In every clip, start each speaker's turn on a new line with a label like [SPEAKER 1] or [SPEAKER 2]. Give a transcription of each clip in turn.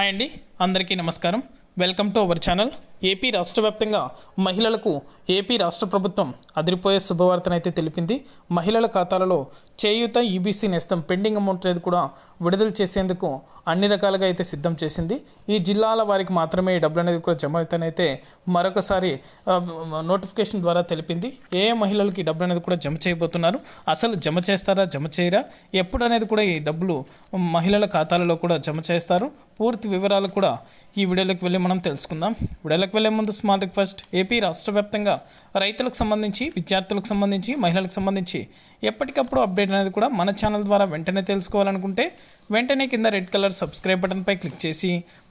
[SPEAKER 1] Hi అండి అందరికీ నమస్కారం. Welcome to our channel AP రాష్ట్ర వ్యాప్తంగా మహిళలకు ఏపీ రాష్ట్ర ప్రభుత్వం అదిరిపోయే శుభవార్తనైతే తెలిపింది. మహిళల ఖాతాలలో Cheyutha EBC Nestham pending amount అనేది కూడా విడుదల చేసేందుకు అన్ని రకాలుగా అయితే సిద్ధం చేసింది. ఈ జిల్లాల వారికి మాత్రమే ఈ డబ్బులు అనేది కూడా జమ అవుతానైతే మరొకసారి నోటిఫికేషన్ ద్వారా తెలిపింది. ఏ మహిళలకు మహిళలకి ఈ డబ్బులు అనేది కూడా జమ చేయబోతున్నారు? అసలు జమ చేస్తారా జమ చేయరా? ఎప్పుడు అనేది కూడా ఈ డబ్బులు మహిళల ఖాతాలలో కూడా జమ చేస్తారు? పూర్తి వివరాలు కూడా ఈ వీడియోలోకి వెళ్ళి మనం తెలుసుకుందాం. వీడియోలోకి వెళ్ళే ముందు స్మాల్ రిక్వెస్ట్ ఏపీ రాష్ట్ర వ్యాప్తంగా రైతులకు సంబంధించి విద్యార్థులకు సంబంధించి మహిళలకు సంబంధించి ఎప్పటికప్పుడు అప్డేట్ అనేది కూడా మన ఛానల్ ద్వారా వెంటనే తెలుసుకోవాలనుకుంటే వెంటనే కింద రెడ్ కలర్ సబ్స్క్రైబ్ బటన్పై క్లిక్ చేసి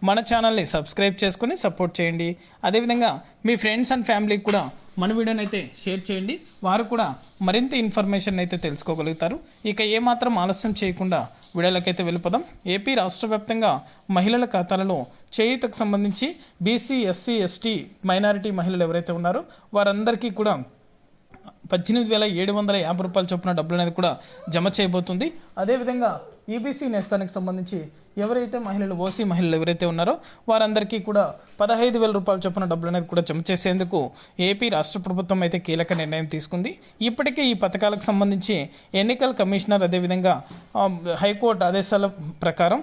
[SPEAKER 1] మన ఛానల్ని సబ్స్క్రైబ్ చేసుకుని సపోర్ట్ చేయండి. అదేవిధంగా మీ ఫ్రెండ్స్ అండ్ ఫ్యామిలీకి కూడా మన వీడియోని అయితే షేర్ చేయండి. వారు కూడా మరింత ఇన్ఫర్మేషన్ అయితే తెలుసుకోగలుగుతారు. ఇక ఏమాత్రం ఆలస్యం చేయకుండా వీడియోలకైతే వెళ్ళిపోదాం. ఏపీ రాష్ట్ర వ్యాప్తంగా మహిళల ఖాతాలలో చేయూతకు సంబంధించి బీసీ ఎస్సీ ఎస్టీ మైనారిటీ మహిళలు ఎవరైతే ఉన్నారో వారందరికీ కూడా పద్దెనిమిది వేల ఏడు వందల యాభై రూపాయల చొప్పున డబ్బులు అనేది కూడా జమ చేయబోతుంది. అదేవిధంగా ఈబీసీ నేస్తానికి సంబంధించి ఎవరైతే మహిళలు ఓసీ మహిళలు ఎవరైతే ఉన్నారో వారందరికీ కూడా పదహైదు వేల రూపాయల చొప్పున డబ్బులు అనేది కూడా జమ చేసేందుకు ఏపీ రాష్ట్ర ప్రభుత్వం అయితే కీలక నిర్ణయం తీసుకుంది. ఇప్పటికే ఈ పథకాలకు సంబంధించి ఎన్నికల కమిషనర్ అదేవిధంగా హైకోర్టు ఆదేశాల ప్రకారం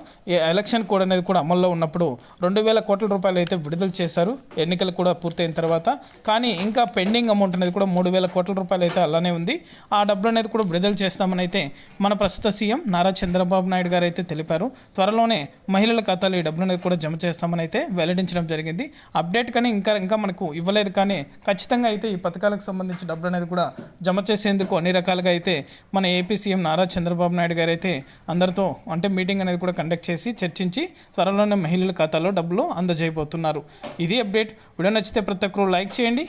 [SPEAKER 1] ఎలక్షన్ కోడ్ అనేది కూడా అమల్లో ఉన్నప్పుడు రెండు వేల కోట్ల రూపాయలు అయితే విడుదల చేశారు. ఎన్నికలు కూడా పూర్తయిన తర్వాత కానీ ఇంకా పెండింగ్ అమౌంట్ అనేది కూడా మూడు వేల కోట్ల రూపాయలు అయితే అలానే ఉంది. ఆ డబ్బులు అనేది కూడా విడుదల చేస్తామని అయితే మన ప్రస్తుత సీఎం నారా చంద్రబాబు నాయుడు గారు అయితే తెలిపారు త్వరలోనే మహిళల ఖాతాలో ఈ డబ్బులు అనేది కూడా జమ చేస్తామని అయితే వెల్లడించడం జరిగింది. అప్డేట్ కానీ ఇంకా ఇంకా మనకు ఇవ్వలేదు కానీ ఖచ్చితంగా అయితే ఈ పథకాలకు సంబంధించి డబ్బులు అనేది కూడా జమ చేసేందుకు అన్ని రకాలుగా అయితే మన ఏపీ సీఎం నారా చంద్రబాబు నాయుడు గారు అయితే అందరితో అంటే మీటింగ్ అనేది కూడా కండక్ట్ చేసి చర్చించి త్వరలోనే మహిళల ఖాతాలో డబ్బులు అందజేయబోతున్నారు. ఇది అప్డేట్. వీడియో నచ్చితే ప్రతి ఒక్కరు లైక్ చేయండి.